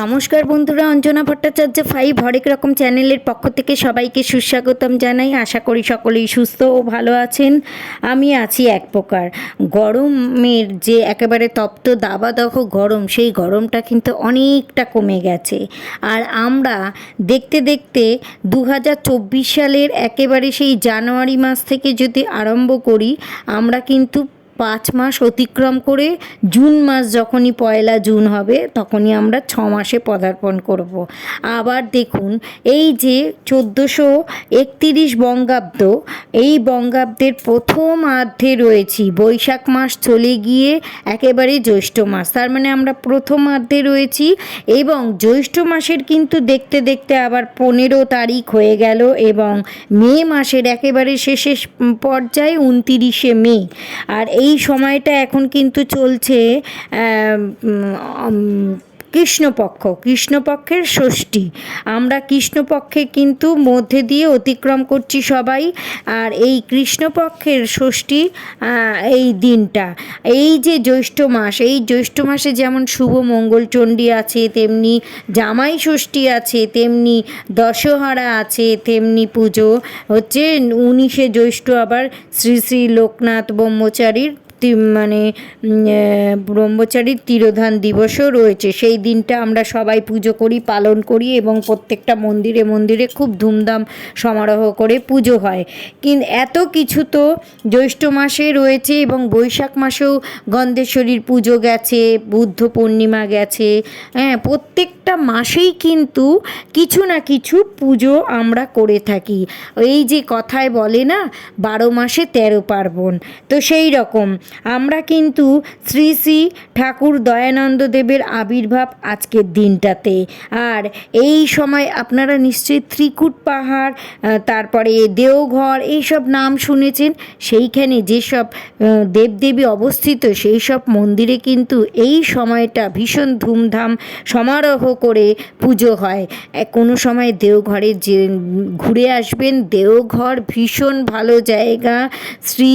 নমস্কার বন্ধুরা, অঞ্জনা ভট্টাচার্য ফাইভ হরেক রকম চ্যানেলের পক্ষ থেকে সবাইকে সুস্বাগতম জানাই। আশা করি সকলেই সুস্থ ও ভালো আছেন। আমি আছি এক প্রকার। গরমের যে একেবারে তপ্ত দাবাদহ গরম, সেই গরমটা কিন্তু অনেকটা কমে গেছে। আর আমরা দেখতে দেখতে দু হাজার চব্বিশ সালের একেবারে সেই জানুয়ারি মাস থেকে যদি আরম্ভ করি, আমরা কিন্তু পাঁচ মাস অতিক্রম করে জুন মাস যখনই পয়লা জুন হবে, তখনই আমরা ছ মাসে পদার্পণ করব। আবার দেখুন, এই যে চোদ্দোশো একতিরিশ বঙ্গাব্দ, এই বঙ্গাব্দের প্রথম আর্ধে রয়েছি বৈশাখ মাস চলে গিয়ে একেবারে জ্যৈষ্ঠ মাস, তার মানে আমরা প্রথম আর্ধে রয়েছি এবং জ্যৈষ্ঠ মাসের কিন্তু দেখতে দেখতে আবার পনেরো তারিখ হয়ে গেল এবং মে মাসের একেবারে শেষের পর্যায়ে উনতিরিশে মে আর এই সময়টা এখন কিন্তু চলছে কৃষ্ণপক্ষ, কৃষ্ণপক্ষের ষষ্ঠী। আমরা কৃষ্ণপক্ষে কিন্তু মধ্যে দিয়ে অতিক্রম করছি সবাই, আর এই কৃষ্ণপক্ষের ষষ্ঠী এই দিনটা। এই যে জ্যৈষ্ঠ মাস, এই জ্যৈষ্ঠ মাসে যেমন শুভ মঙ্গলচণ্ডী আছে, তেমনি জামাই ষষ্ঠী আছে, তেমনি দশহারা আছে, তেমনি পুজো। হচ্ছে উনিশে জ্যৈষ্ঠ আবার শ্রী শ্রী লোকনাথ ব্রহ্মচারীর মানে ব্রহ্মচারীর তিরোধান দিবসও রয়েছে। সেই দিনটা আমরা সবাই পুজো করি, পালন করি এবং প্রত্যেকটা মন্দিরে মন্দিরে খুব ধুমধাম সমারোহ করে পুজো হয়। কিন্তু এত কিছু তো জ্যৈষ্ঠ মাসে রয়েছে এবং বৈশাখ মাসেও গন্ধেশ্বরীর পুজো গেছে, বুদ্ধ পূর্ণিমা গেছে। হ্যাঁ প্রত্যেকটা মাসেই কিন্তু কিছু না কিছু পুজো আমরা করে থাকি। এই যে কথায় বলে না, বারো মাসে তেরো পার্বণ। তো সেই রকম। আমরা কিন্তু শ্রী শ্রী ঠাকুর দয়ানন্দ দেবের আবির্ভাব আজকের দিনটাতে। আর এই সময় আপনারা নিশ্চয়ই ত্রিকুট পাহাড় তারপরে দেওঘর, এইসব নাম শুনেছেন। সেইখানে যেসব দেবদেবী অবস্থিত সেই সব মন্দিরে কিন্তু এই সময়টা ভীষণ ধুমধাম সমারোহ করে পুজো হয়। কোনো সময় দেওঘরে যে, ঘুরে আসবেন, দেওঘর ভীষণ ভালো জায়গা। শ্রী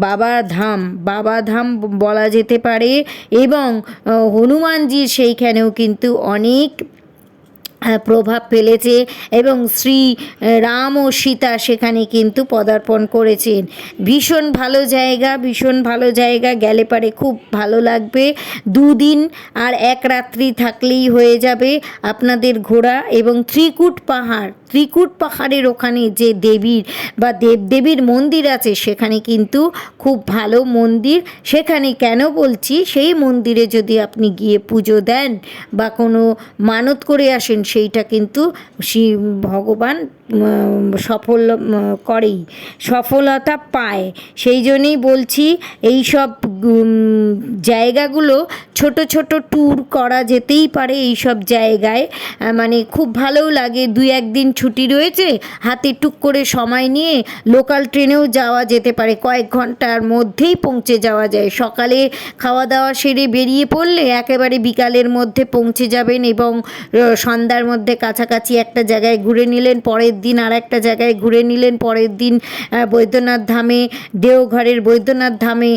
বাবা ধাম বাবা ধাম বলা যেতে পারে এবং হনুমানজির সেইখানেও কিন্তু অনেক প্রভাব ফেলেছে এবং শ্রী রাম ও সীতা সেখানে কিন্তু পদার্পণ করেছেন। ভীষণ ভালো জায়গা, ভীষণ ভালো জায়গা, গেলে পারে খুব ভালো লাগবে। দুদিন আর এক রাত্রি থাকলেই হয়ে যাবে আপনাদের ঘোরা এবং ত্রিকুট পাহাড়। ত্রিকুট পাহাড়ের ওখানে যে দেবীর বা দেবদেবীর মন্দির আছে, সেখানে কিন্তু খুব ভালো মন্দির। সেখানে কেন বলছি? সেই মন্দিরে যদি আপনি গিয়ে পুজো দেন বা কোনো মানত করে আসেন, সেইটা কিন্তু ভগবান সফল করেই, সফলতা পায়। সেই জন্যেই বলছি এই সব জায়গাগুলো ছোট ছোট ট্যুর করা যেতেই পারে এই সব জায়গায় মানে খুব ভালোও লাগে দুই একদিন ছুটি রয়েছে, হাতে টুক করে সময় নিয়ে লোকাল ট্রেনেও যাওয়া যেতে পারে। কয়েক ঘণ্টার মধ্যেই পৌঁছে যাওয়া যায়। সকালে খাওয়া দাওয়া সেরে বেরিয়ে পড়লে একেবারে বিকালের মধ্যে পৌঁছে যাবেন এবং সন্ধ্যার মধ্যে কাছাকাছি একটা জায়গায় ঘুরে নিলেন, পরের দিন আর একটা জায়গায় ঘুরে নিলেন, পরের দিন বৈদ্যনাথ ধামে, দেওঘরের বৈদ্যনাথ ধামে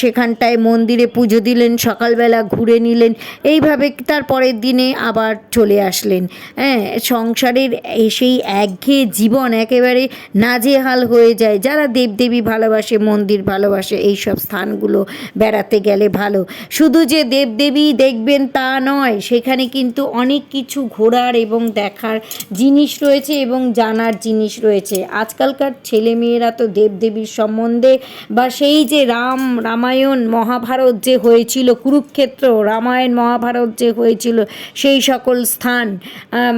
সেখানটায় মন্দিরে পুজো দিলেন, সকালবেলা ঘুরে নিলেন। এইভাবে তার পরের দিনে আবার চলে আসলেন। হ্যাঁ সংসারের সেই একঘেয়ে জীবন একেবারে নাজেহাল হয়ে যায়। যারা দেবদেবী ভালোবাসে, মন্দির ভালোবাসে এই সব স্থানগুলো বেড়াতে গেলে ভালো। শুধু যে দেবদেবী দেখবেন তা নয়, সেখানে কিন্তু অনেক কিছু ঘোরার এবং দেখার জিনিস রয়েছে এবং জানার জিনিস রয়েছে। আজকালকার ছেলেমেয়েরা তো দেবদেবীর সম্বন্ধে বা সেই যে রাম, রামায়ণ, মহাভারত যে হয়েছিল, কুরুক্ষেত্র, রামায়ণ, মহাভারত যে হয়েছিল, সেই সকল স্থান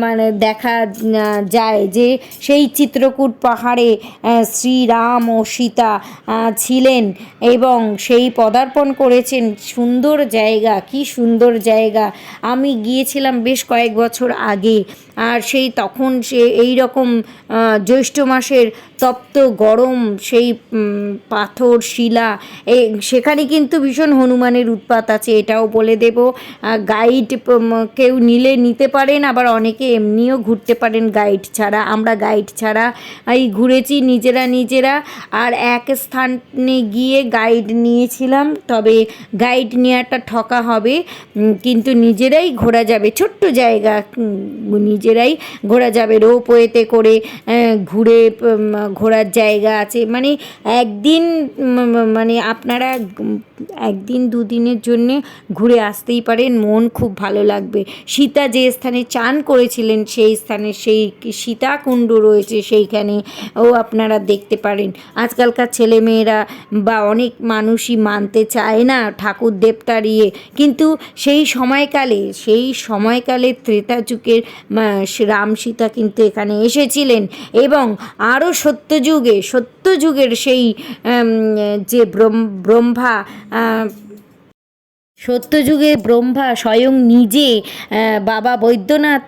মানে দেখা যায় যে সেই চিত্রকূট পাহাড়ে শ্রীরাম ও সীতা ছিলেন এবং সেই পদার্পণ করেছেন। সুন্দর জায়গা, কি সুন্দর জায়গা। আমি গিয়েছিলাম বেশ কয়েক বছর আগে, আর সেই তখন সে এই রকম জ্যৈষ্ঠ মাসের তপ্ত গরম, সেই পাথর, শিলা, এ, সেখানে কিন্তু ভীষণ হনুমানের উৎপাত আছে, এটাও বলে দেব। গাইড কেউ নিলে নিতে পারেন, আবার অনেকে এমনিও ঘুরতে পারেন গাইড ছাড়া। আমরা গাইড ছাড়া এই ঘুরেছি নিজেরা নিজেরা। আর এক স্থানে গিয়ে গাইড নিয়েছিলাম, তবে গাইড নেওয়াটা ঠকা হবে। কিন্তু নিজেরাই ঘোরা যাবে, ছোট্ট জায়গা নিজেরাই ঘোরা যাবে। রোপওয়েতে করে ঘুরে ঘোরার জায়গা আছে। মানে একদিন মানে আপনারা একদিন দুদিনের জন্যে ঘুরে আসতেই পারেন, মন খুব ভালো লাগবে। সীতা যে স্থানে চান করেছিলেন, সেই স্থানে সেই সীতাকুণ্ড রয়েছে সেইখানে, ও আপনারা দেখতে পারেন। আজকালকার ছেলেমেয়েরা বা অনেক মানুষই মানতে চায় না ঠাকুর দেবতার ইয়ে। কিন্তু সেই সময়কালে সেই সময়কালে ত্রেতা যুগের রাম সীতা কিন্তু এখানে এসেছিলেন এবং আরও সত্যযুগে সত্যযুগের সেই যে ব্রহ্মা সত্যযুগে ব্রহ্মা স্বয়ং নিজে বাবা বৈদ্যনাথ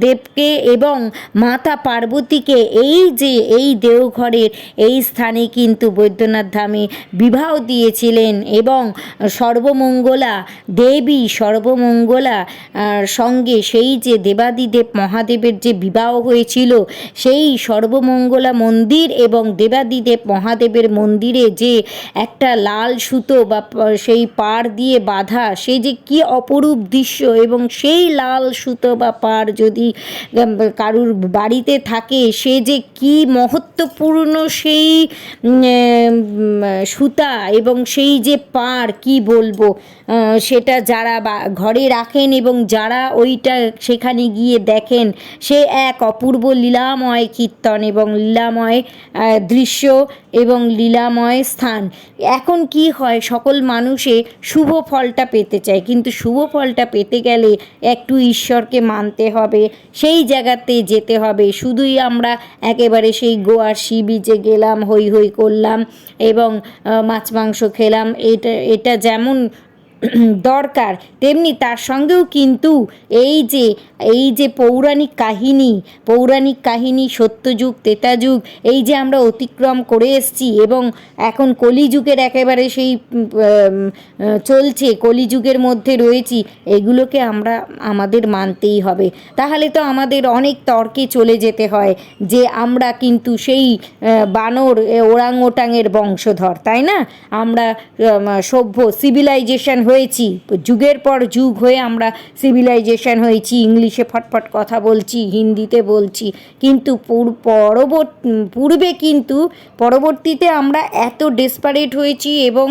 দেবকে এবং মাতা পার্বতীকে এই যে এই দেওঘরের এই স্থানে কিন্তু বৈদ্যনাথ ধামে বিবাহ দিয়েছিলেন এবং সর্বমঙ্গলা দেবী সর্বমঙ্গলা সঙ্গে সেই যে দেবাদিদেব মহাদেবের যে বিবাহ হয়েছিল, সেই সর্বমঙ্গলা মন্দির এবং দেবাদিদেব মহাদেবের মন্দিরে যে একটা লাল সুতো বা সেই পাড় বাঁধা, সেই যে কি অপরূপ দৃশ্য এবং সেই লাল সুতো বা পাড় যদি কারুর বাড়িতে থাকে, সে যে কি মহত্বপূর্ণ সেই সুতা এবং সেই যে পাড়, কি বলব? সেটা যারা ঘরে রাখেন এবং যারা ওইটা সেখানে গিয়ে দেখেন, সে এক অপূর্ব লীলাময় কীর্তন এবং লীলাময় দৃশ্য এবং লীলাময় স্থান। এখন কি হয়? সকল মানুষে শুভ ফলটা পেতে চাই কিন্তু শুভ ফলটা পেতে গেলে একটু ঈশ্বরকে মানতে হবে। সেই জায়গাতে যেতে হবে। শুধুই আমরা একেবারে সেই গোয়ার সি বিচে গেলাম হই হই করলাম এবং মাছ মাংস খেলাম। এটা এটা যেমন দরকার। তেমনি তার সঙ্গেও কিন্তু এই যে এই যে পৌরাণিক কাহিনী পৌরাণিক কাহিনী, সত্যযুগ, তেতাযুগ, এই যে আমরা অতিক্রম করে এসেছি এবং এখন কলিযুগের একেবারে সেই চলছে, কলিযুগের মধ্যে রয়েছি, এগুলোকে আমরা, আমাদের মানতেই হবে। তাহলে তো আমাদের অনেক তর্কে চলে যেতে হয় যে আমরা কিন্তু সেই বানর ওরাং ওটাংয়ের বংশধর, তাই না? আমরা সভ্য সিভিলাইজেশন হয়েছি। যুগের পর যুগ হয়ে আমরা সিভিলাইজেশন হয়েছি, ইংলিশে ফটফট কথা বলছি, হিন্দিতে বলছি। কিন্তু পূর- পূর্বে কিন্তু পরবর্তীতে আমরা এত ডেসপারেট হয়েছি এবং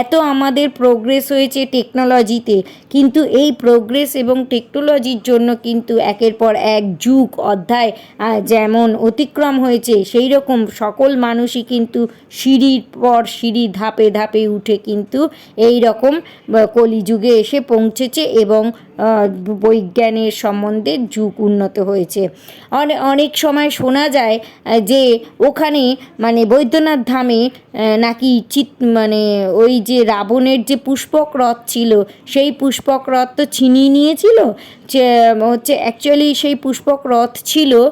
এত আমাদের প্রোগ্রেস হয়েছে টেকনোলজিতে কিন্তু এই প্রোগ্রেস এবং টেকনোলজির জন্য কিন্তু একের পর এক যুগ, অধ্যায় যেমন অতিক্রম হয়েছে, সেই রকম সকল মানুষই কিন্তু সিঁড়ির পর সিঁড়ি ধাপে ধাপে উঠে কিন্তু এই রকম কলিযুগে এসে পৌঁছেছে এবং বৈজ্ঞানের সম্বন্ধে যুগ উন্নত হয়েছে। অনে- অনেক সময় শোনা যায় যে ওখানে মানে বৈদ্যনাথ ধামে নাকি চিত মানে ওই যে রাবণের যে পুষ্পক রথ ছিল, সেই পুষ্পক রথ তো ছিনিয়ে নিয়েছিল। হচ্ছে অ্যাকচুয়ালি সেই পুষ্পক রথ ছিল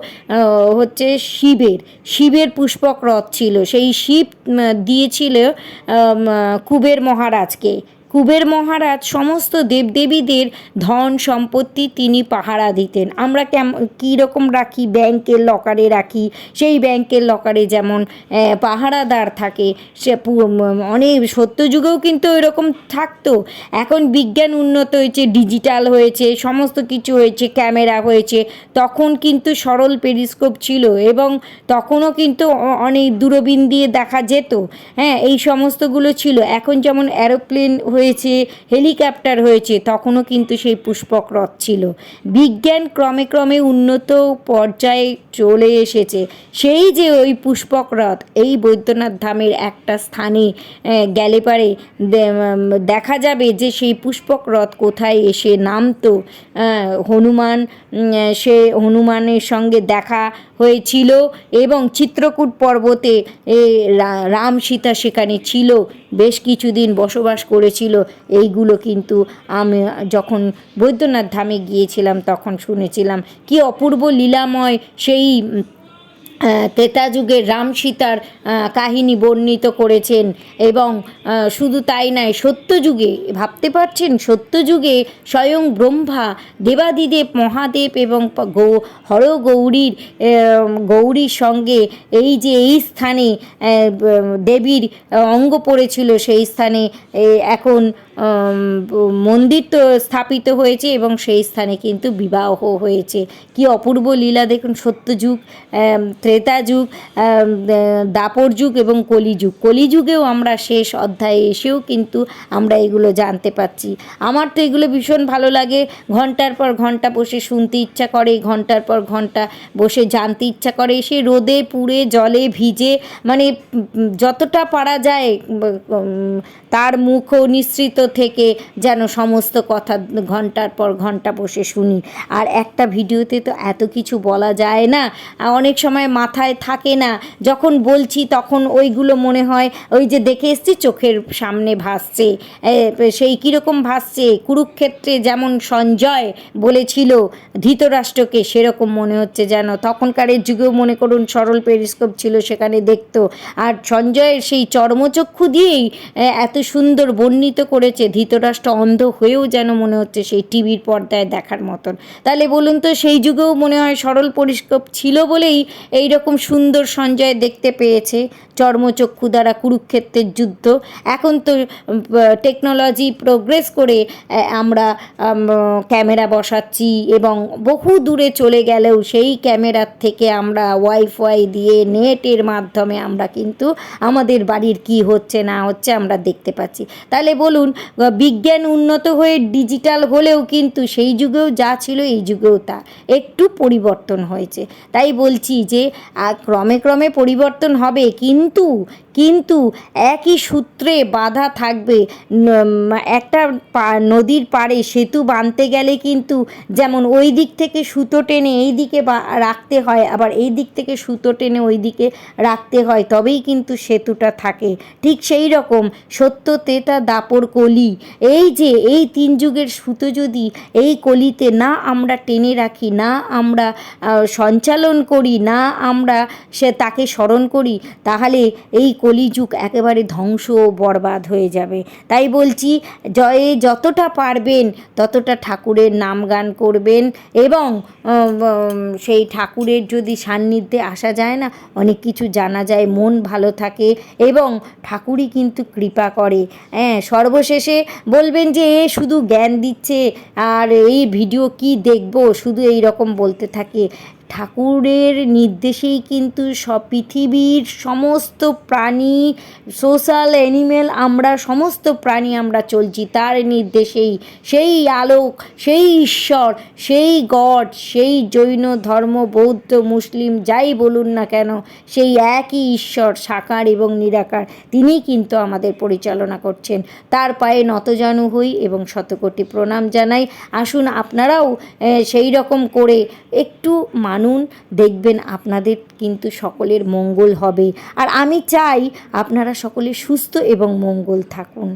হচ্ছে শিবের শিবের পুষ্পক রথ ছিল। সেই শিব দিয়েছিল কুবের মহারাজকে। কুবের মহারাজ সমস্ত দেবদেবীদের ধন সম্পত্তি তিনি পাহারা দিতেন। আমরা কেমন কীরকম রাখি? ব্যাংকের লকারে রাখি। সেই ব্যাংকের লকারে যেমন পাহারাদার থাকে, সে অনেক সত্যযুগেও কিন্তু এরকম থাকতো। এখন বিজ্ঞান উন্নত হয়েছে, ডিজিটাল হয়েছে, সমস্ত কিছু হয়েছে, ক্যামেরা হয়েছে। তখন কিন্তু সরল পেরিস্কোপ ছিল এবং তখনও কিন্তু অনেক দূরবীন দিয়ে দেখা যেত। হ্যাঁ এই সমস্তগুলো ছিল। এখন যেমন অ্যারোপ্লেন হয়েছে, হেলিকপ্টার হয়েছে, তখনও কিন্তু সেই পুষ্পক রথ ছিল। বিজ্ঞান ক্রমে ক্রমে উন্নত পর্যায়ে চলে এসেছে। সেই যে ওই পুষ্পক রথ, এই বৈদ্যনাথ ধামের একটা স্থানে গেলে পারে। দেখা যাবে যে সেই পুষ্পক রথ কোথায় এসে নামতো। হনুমান সে হনুমানের সঙ্গে দেখা হয়েছিল এবং চিত্রকূট পর্বতে রাম সীতা সেখানে ছিল। বেশ কিছুদিন বসবাস করেছিল। হয়েছিল এইগুলো কিন্তু আমি যখন বৈদ্যনাথ ধামে গিয়েছিলাম তখন শুনেছিলাম। কি অপূর্ব লীলাময় সেই ত্রেতা যুগের রাম সীতার কাহিনী বর্ণিত করেছেন এবং শুধু তাই নয় সত্যযুগে ভাবতে পারছেন? সত্যযুগে স্বয়ং ব্রহ্মা দেবাদিদেব মহাদেব এবং গৌ হর গৌরীর গৌরীর সঙ্গে এই যে এই স্থানে দেবীর অঙ্গ পড়েছিল সেই স্থানে এখন মন্দির তো স্থাপিত হয়েছে এবং সেই স্থানে কিন্তু বিবাহ হয়েছে। কি অপূর্ব লীলা দেখুন সত্যযুগ আম, ত্রেতা যুগ দাপর যুগ এবং কলিযুগ। কলিযুগেও আমরা শেষ অধ্যায়ে এসেও কিন্তু আমরা এগুলো জানতে পাচ্ছি আমার তো এগুলো ভীষণ ভালো লাগে। ঘণ্টার পর ঘণ্টা বসে শুনতে ইচ্ছা করে, ঘণ্টার পর ঘণ্টা বসে জানতে ইচ্ছা করে। সে রোদে, পুড়ে, জলে ভিজে মানে যতটা পারা যায় তার মুখ নিঃসৃত থেকে যেন সমস্ত কথা ঘণ্টার পর ঘণ্টা বসে শুনি। আর একটা ভিডিওতে তো এত কিছু বলা যায় না। অনেক সময় মাথায় থাকে না। যখন বলছি তখন ওইগুলো মনে হয়, ওই যে দেখে এসছি চোখের সামনে ভাসছে। সেই কীরকম ভাসছে? কুরুক্ষেত্রে যেমন সঞ্জয় বলেছিল, ধৃতরাষ্ট্রকে সেরকম মনে হচ্ছে যেন। তখনকারের যুগেও মনে করুন, সরল পেরিস্কোপ ছিল সেখানে দেখতো। আর সঞ্জয়ের সেই চর্মচক্ষু দিয়েই এত সুন্দর বর্ণিত করেছে, ধৃতরাষ্ট্র অন্ধ হয়েও যেন মনে হচ্ছে সেই টিভির পর্দায় দেখার মতন। তাহলে বলুন তো, সেই যুগেও মনে হয় সরল পরিস্কোপ ছিল বলেই এই রকম সুন্দর সঞ্জয় দেখতে পেয়েছে, চর্মচক্ষু দ্বারা কুরুক্ষেত্রের যুদ্ধ। এখন তো টেকনোলজি প্রোগ্রেস করে আমরা ক্যামেরা বসাচ্ছি এবং বহু দূরে চলে গেলেও সেই ক্যামেরার থেকে আমরা ওয়াইফাই দিয়ে নেটের মাধ্যমে আমরা কিন্তু আমাদের বাড়ির কি হচ্ছে না হচ্ছে আমরা দেখতে পাচ্ছি। তাহলে বলুন বিজ্ঞান উন্নত হয়ে ডিজিটাল হলেও কিন্তু সেই যুগেও যা ছিল এই যুগেও তা। একটু পরিবর্তন হয়েছে। তাই বলছি যে ক্রমে ক্রমে পরিবর্তন হবে। কিন্তু কিন্তু একই সূত্রে বাধা থাকবে। একটা নদীর পাড়ে সেতু বাঁধতে গেলে কিন্তু যেমন ওই দিক থেকে সুতো টেনে এই দিকে রাখতে হয়, আবার এই দিক থেকে সুতো টেনে ওই দিকে রাখতে হয়, তবেই কিন্তু সেতুটা থাকে। ঠিক সেই রকম সত্য তেতা দাপর কলি। এই যে এই তিন যুগের সুতো যদি এই কলিতে না আমরা টেনে রাখি, না আমরা সঞ্চালন করি, না আমরা সে তাকে স্মরণ করি, তাহলে এই কলিযুগ একেবারে ধ্বংস বরবাদ হয়ে যাবে। তাই বলছি, জয়ে যতটা পারবেন ততটা ঠাকুরের নাম গান করবেন এবং সেই ঠাকুরের যদি সান্নিধ্যে আসা যায় না, অনেক কিছু জানা যায়, মন ভালো থাকে এবং ঠাকুরই কিন্তু কৃপা করে। হ্যাঁ সর্বশেষে বলবেন যে, এ শুধু জ্ঞান দিচ্ছে, আর এই ভিডিও কি দেখব? শুধু এই রকম বলতে থাকে। ঠাকুরের নির্দেশেই কিন্তু সব পৃথিবীর সমস্ত প্রাণী, সোশ্যাল অ্যানিমেল আমরা, সমস্ত প্রাণী আমরা চলছি তার নির্দেশেই। সেই আলোক, সেই ঈশ্বর, সেই গড, সেই জৈন, ধর্ম, বৌদ্ধ, মুসলিম যাই বলুন না কেন, সেই একই ঈশ্বর, সাকার এবং নিরাকার। তিনি কিন্তু আমাদের পরিচালনা করছেন। তার পায়ে নতজানু হই এবং শতকোটি প্রণাম জানাই। আসুন আপনারাও সেই রকম করে একটু মানুন দেখবেন আপনাদের কিন্তু সকলের মঙ্গল হবে। আর আমি চাই আপনারা সকলে সুস্থ এবং মঙ্গল থাকুন।